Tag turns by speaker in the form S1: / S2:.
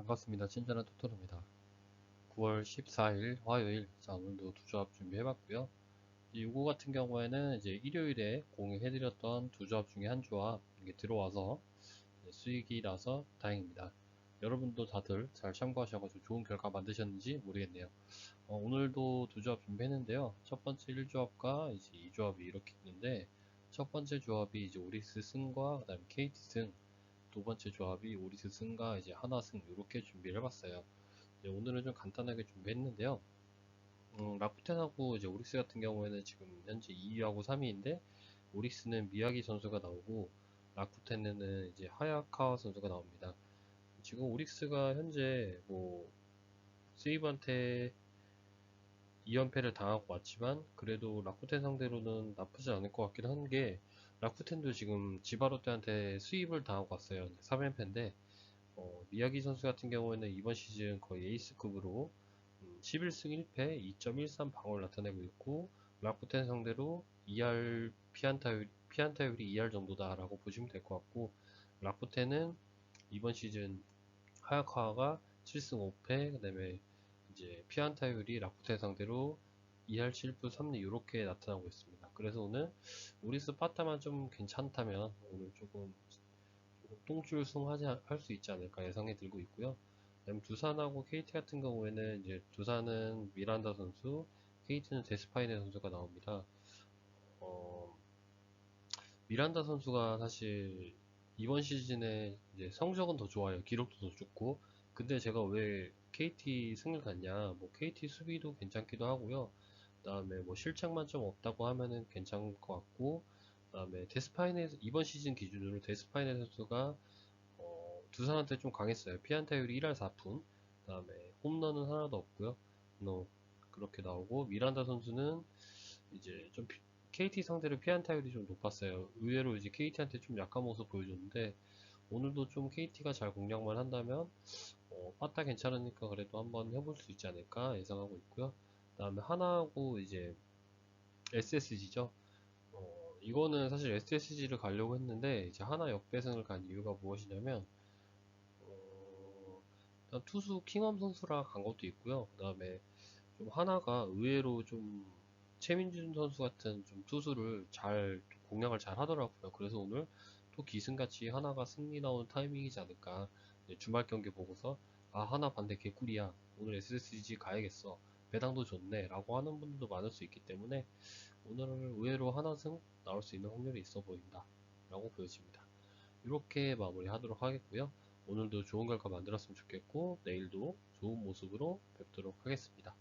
S1: 반갑습니다. 친절한 토토로입니다. 9월 14일 화요일 자 오늘도 두 조합 준비해봤고요. 이거 같은 경우에는 이제 일요일에 공유해드렸던 두 조합 중에 한 조합 이게 들어와서 수익이 나서 다행입니다. 여러분도 다들 잘 참고하셔가지고 좋은 결과 만드셨는지 모르겠네요. 어, 오늘도 두 조합 준비했는데요. 첫 번째 1조합과 이제 2조합이 이렇게 있는데 첫 번째 조합이 이제 오릭스 승과 그 다음에 KT 승, 두 번째 조합이 오리스 승과 이제 하나 승 이렇게 준비를 해봤어요. 오늘은 좀 간단하게 준비했는데요. 음, 라쿠텐하고 이제 오릭스 같은 경우에는 지금 현재 2위하고 3위인데 오릭스는 미야기 선수가 나오고 라쿠텐에는 이제 하야카 선수가 나옵니다. 지금 오릭스가 현재 뭐 세이브한테 2연패를 당하고 왔지만 그래도 라쿠텐 상대로는 나쁘지 않을 것 같긴 한 게 라쿠텐도 지금 지바로테한테 수입을 당하고 왔어요. 3연패인데 어, 미야기 선수 같은 경우에는 이번 시즌 거의 에이스급으로 음, 11승 1패 2.13 방어를 나타내고 있고 라쿠텐 상대로 2할 피안타율, 피안타율이 2할 정도다 라고 보시면 될 것 같고 라쿠텐은 이번 시즌 하야카가 7승 5패 그 다음에 이제 피안 타율이 라쿠텐 상대로 2할 7분 3리 이렇게 나타나고 있습니다. 그래서 오늘 우리스 파타만 좀 괜찮다면 오늘 조금, 조금 똥줄승하지 할 수 있지 않을까 예상이 들고 있고요. 그다음 두산하고 KT 같은 경우에는 이제 두산은 미란다 선수, KT는 데스파이네 선수가 나옵니다. 어, 미란다 선수가 사실 이번 시즌에 이제 성적은 더 좋아요. 기록도 더 좋고. 근데 제가 왜 KT 승을 갔냐? 뭐 KT 수비도 괜찮기도 하고요. 그다음에 뭐 실책만 좀 없다고 하면은 괜찮을 것 같고 그다음에 데스파이네 이번 시즌 기준으로 데스파이네 선수가 어, 두산한테 좀 강했어요. 피안타율이 1할 4푼 그다음에 홈런은 하나도 없고요. 너 그렇게 나오고 미란다 선수는 이제 좀 피, KT 상대로 피안 타율이 좀 높았어요. 의외로 이제 KT한테 좀 약한 모습 보여줬는데 오늘도 좀 KT가 잘 공략만 한다면 어, 빠따 괜찮으니까 그래도 한번 해볼 수 있지 않을까 예상하고 있고요. 다음에 하나하고 이제 SSG죠. 어, 이거는 사실 SSG를 가려고 했는데 이제 하나 역배승을 간 이유가 무엇이냐면 어, 투수 킹엄 선수라 간 것도 있고요. 그 다음에 좀 하나가 의외로 좀 최민준 선수 같은 좀 투수를 잘 공략을 잘 하더라고요. 그래서 오늘 또 기승같이 하나가 승리 나오는 타이밍이지 않을까. 주말 경기 보고서 아 하나 반대 개꿀이야. 오늘 SSG 가야겠어. 배당도 좋네 라고 하는 분들도 많을 수 있기 때문에 오늘은 의외로 하나승 나올 수 있는 확률이 있어 보인다 라고 보여집니다 이렇게 마무리 하도록 하겠고요 오늘도 좋은 결과 만들었으면 좋겠고 내일도 좋은 모습으로 뵙도록 하겠습니다